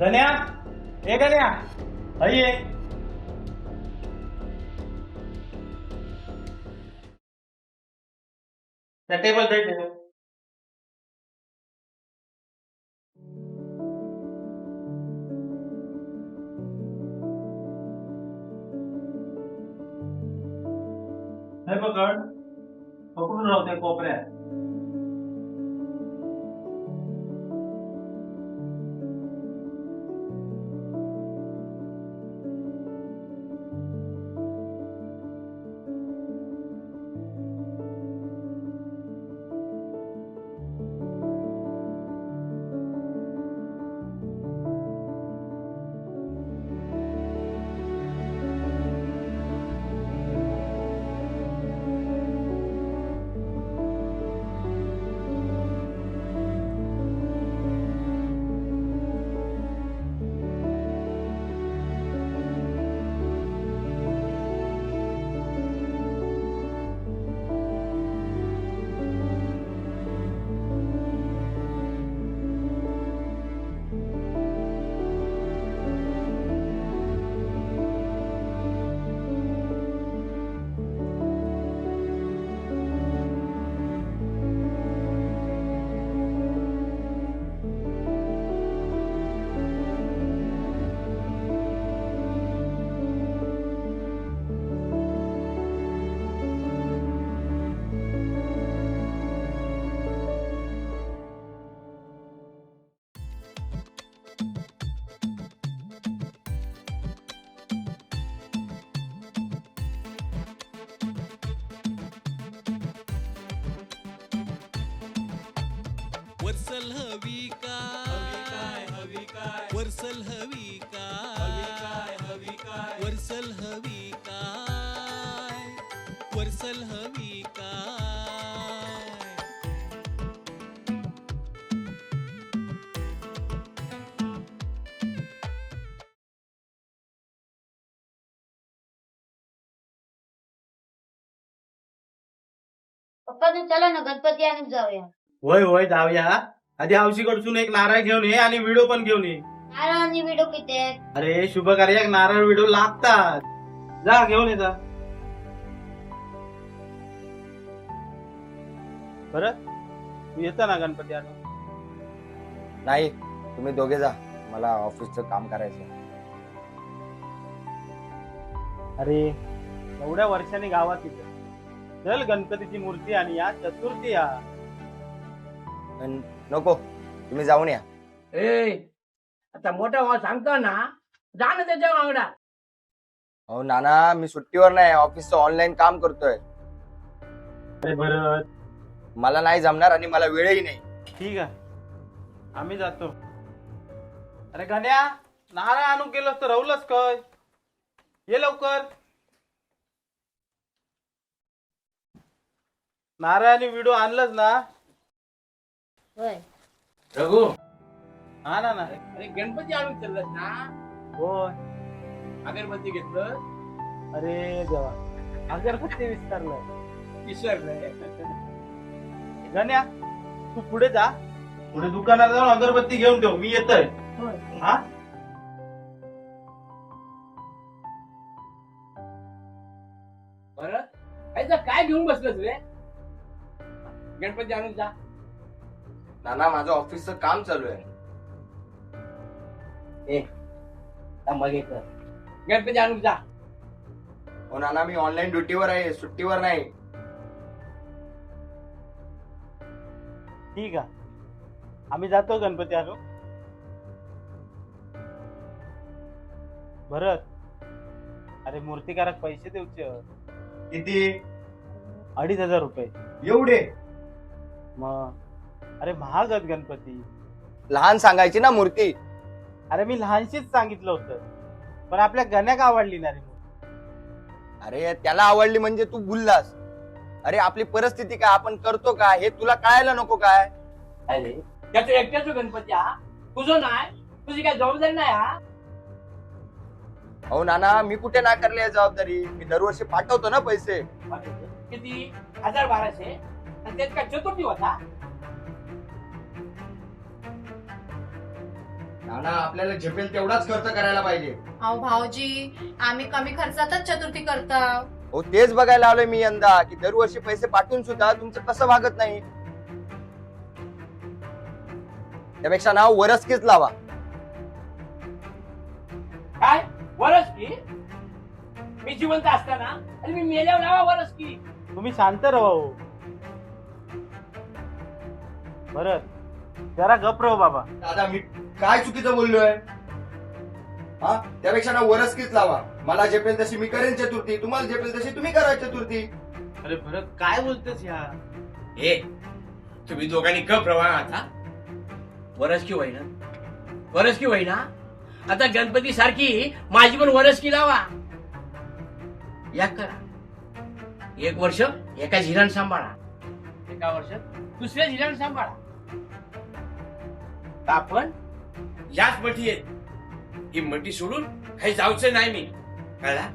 गण्या हे गण्या हई ये. त्या टेबल साईड वर्सल हवी काय? हवी काय वर्सल हवी काय? हवी काय वर्सल हवी काय? वर्सल हवी काय? पप्पा तू चला ना गणपती आणून जाऊया. होय होय जाऊया. आधी हौशीकडसून एक नारळ घेऊन ये आणि व्हिडिओ पण घेऊन ये. व्हिडिओ किती आहेत? अरे शुभ कार्याक नारळ व्हिडिओ लागतात. जा घेऊन ये जा. बर तू येता ना गणपती आणून नाही तुम्ही दोघे जा. मला ऑफिसचं काम करायचं अरे एवढ्या वर्षांनी गावात इथं. चल गणपतीची मूर्ती आणि या चतुर्थी या. नको तुम्ही जाऊन या. ए आता मोठा भाऊ सांगतो ना जा ना त्याच्या वांगडा अहो नाना मी सुट्टीवर नाही ऑफिसचं ऑनलाईन काम करतोय. अरे बरं मला नाही जमणार आणि मला वेळही नाही. ठीक आहे. आम्ही जातो. अरे गण्या नारळ आणून गेलोस तर राहुलच काय? ये लवकर. नारळ आणि व्हिडिओ आणलंच ना? होय. रघु. हा ना ना. अरे गणपती आणून चाललास ना? होय. अगरबत्ती घेतलं? अरे देवा. अगरबत्ती विस्तारलं किशोर गण्या तू पुढे जा. पुढे दुकानात जाऊन अगरबत्ती घेऊन ठेव. मी येतोय. हा? बरं. ऐसा काय घेऊन बसलस रे? गणपती आणून जा. नाना माझं ऑफिसचं काम चालू आहे. मग कर. गणपती जा. हो नाना मी ऑनलाईन ड्युटीवर आहे सुट्टीवर नाही. ठीक आहे. आम्ही जातो गणपती आणू भरत. अरे मूर्तिकाराक पैसे देऊचे. किती? अडीच हजार रुपये. एवढे? मग? अरे महागत गणपती. लहान सांगायची ना मूर्ती? अरे मी लहानशीच सांगितलं होतं. पण आपल्या गण्याक आवडली ना रे मूर्ती. अरे त्याला आवडली म्हणजे तू भुललास. अरे आपली परिस्थिती काय? आपण करतो काय हे तुला कळायला नको काय? अरे त्याचं एकट्याच गणपती हा? तुझं नाही? तुझी काय जबाबदारी नाही हा? अहो नाना मी कुठे नाकारली आहे जबाबदारी? मी दरवर्षी पाठवतो ना पैसे. किती? हजार बाराशे? आणि त्यात काय चतुर्थी होता? नाना आपल्याला झेपेल तेवढाच खर्च करायला पाहिजे. अहो भाऊजी आम्ही कमी खर्चातच चतुर्थी करतो. हो तेच बघायला आलोय मी यंदा की दरवर्षी पैसे पाठवून सुद्धा तुमचं कसं भागत नाही. त्यापेक्षा नाव वरसकीच लावा. काय? वरस की मी जिवंत असताना? आणि मी मेल्यावर लावा वरस की तुम्ही शांत राहा हो. बरं. जरा गप राहू बाबा. दादा मी काय चुकीचं बोललोय? हा? त्यापेक्षा ना वरसकीच लावा. मला झेपेल तशी मी करेन चतुर्थी. तुम्हाला झेपेल तशी तुम्ही करा चतुर्थी. अरे भरत काय बोलतेस ह्या ए तुम्ही दोघांनी गप रवा आता. वरस की होईना? वरस की होईना? आता गणपती सारखी माझी पण वरस की लावा. या करा. एक वर्ष एका झिराण सांभाळा. एका वर्ष? दुसऱ्या झिराण सांभाळा. तर आपण याच मठी आहेत. ही मठी सोडून काही जाऊचं नाही मी. कळला?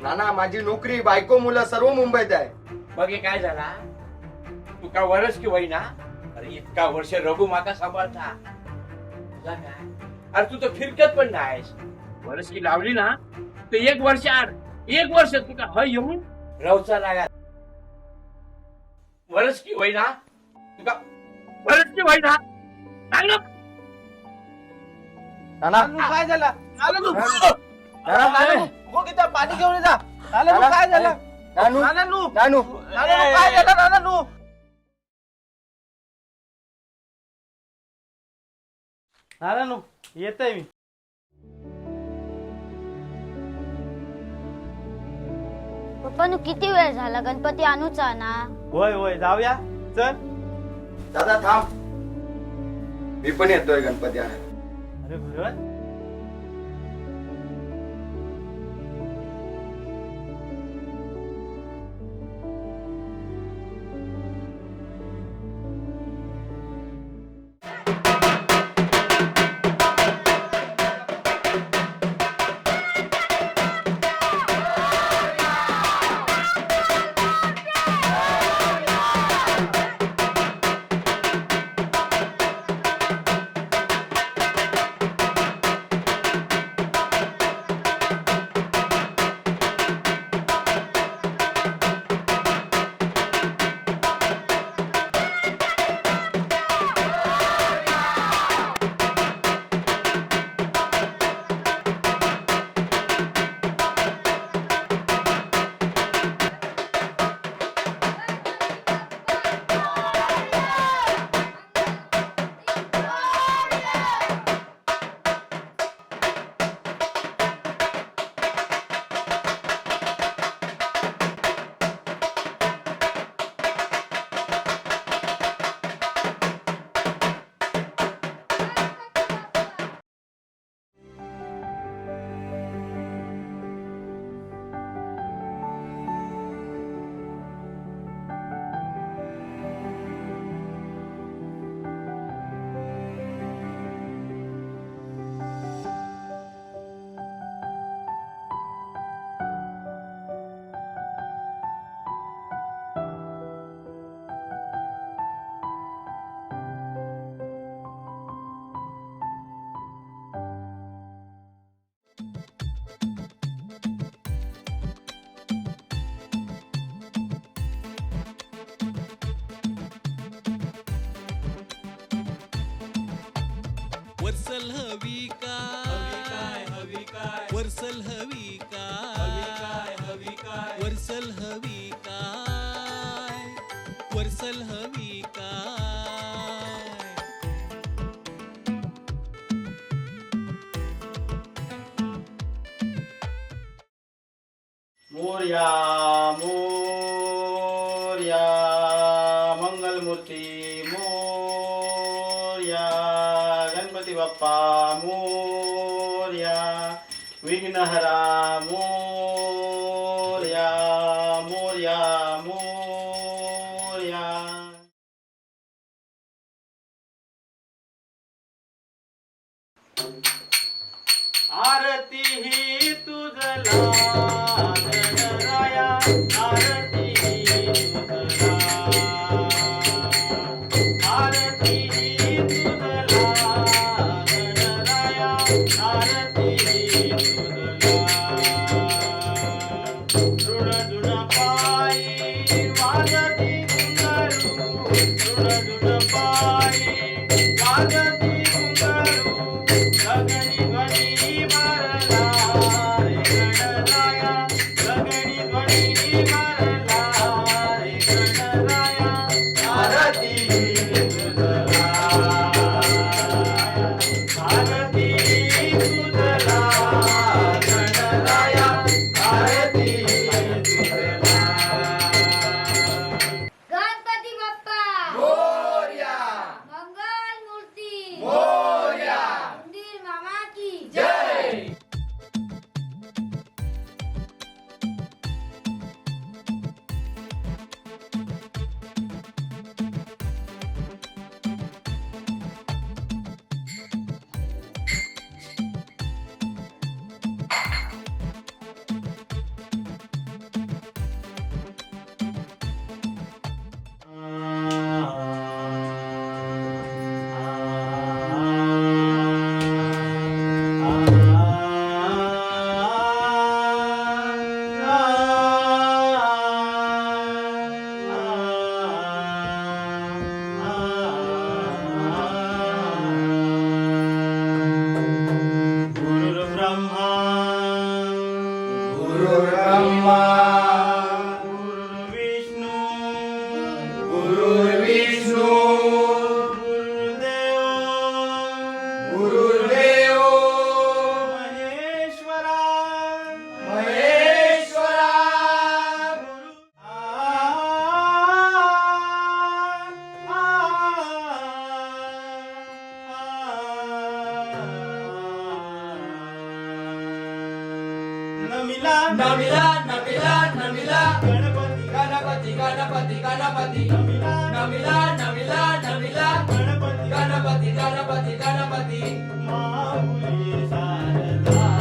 नाना माझी नोकरी बायको मुलं सर्व मुंबईत आहे. मग हे काय झाला. तू का वरस की होईना अरे इतका वर्ष रघु माका सांभाळता. काय? अरे तू तर फिरकत पण नाहीस. वरस की लावली ना तर एक वर्ष आड. एक वर्ष तुका ह येऊन रवचा लागा वरस की होईना तुका वरस की होईना ना. नाना काय झालं? नाना, हो. पाणी घेऊन ये जा. काय झालं? नानू नानू नानू. नानू, काय झालं नानू? नानू येतय मी. पप्पानू किती वेळ झाला? गणपती आणूचा ना? होय होय जाऊया. चल. दादा थांब. मी पण येतोय गणपती आणायला. अरे भरत वर्सल हवी काय? हवी काय वर्सल हवी काय? हवी काय वर्सल हवी काय? वर्सल हवी काय? मोर्या मोर्या વિઘ્નહરા મો గణపతి నమిలా నమిలా నమిలా గణపతి. గణపతి గణపతి మా సారదా.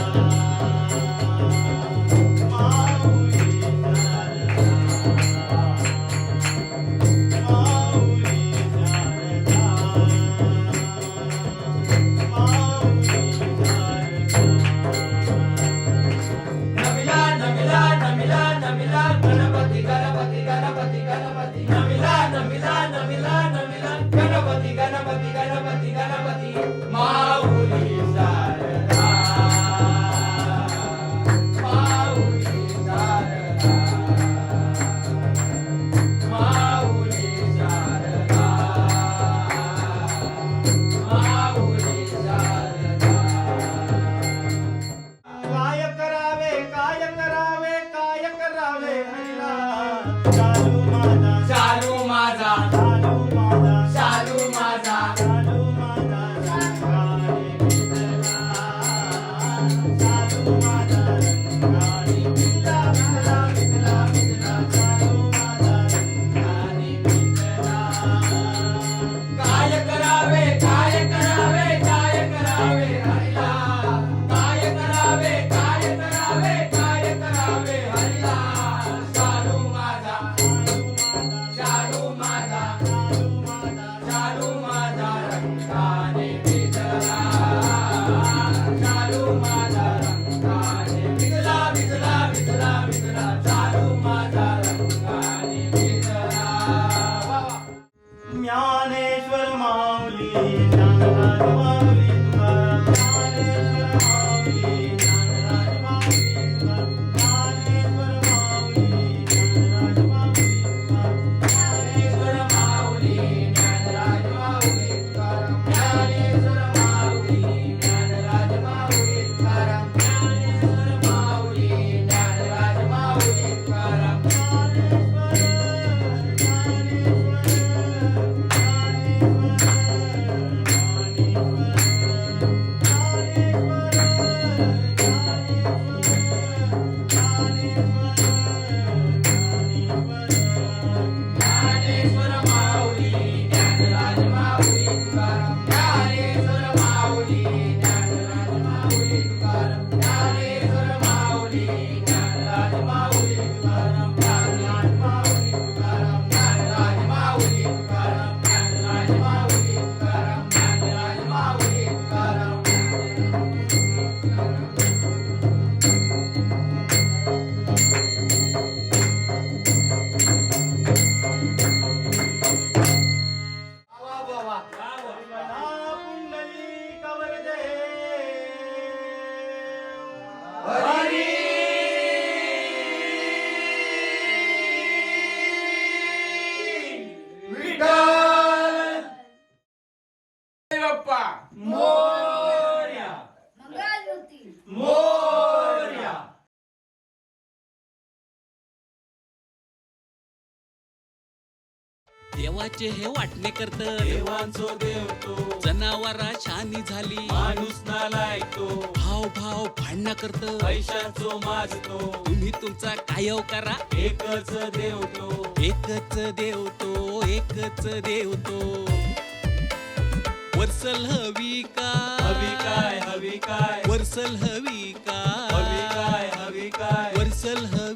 देवाचे हे वाटणे करत देवांचो देव जनावरा शानी झाली. माणूस नालाय तो भाव भाव भांडणं करत पैशाचो माजतो तुम्ही तुमचा कायव करा. एकच देवतो एकच देवतो एकच देवतो वर्सल हवी का? हवी काय हवी काय? वर्सल हवी का? हवी काय हवी काय? वर्सल हवी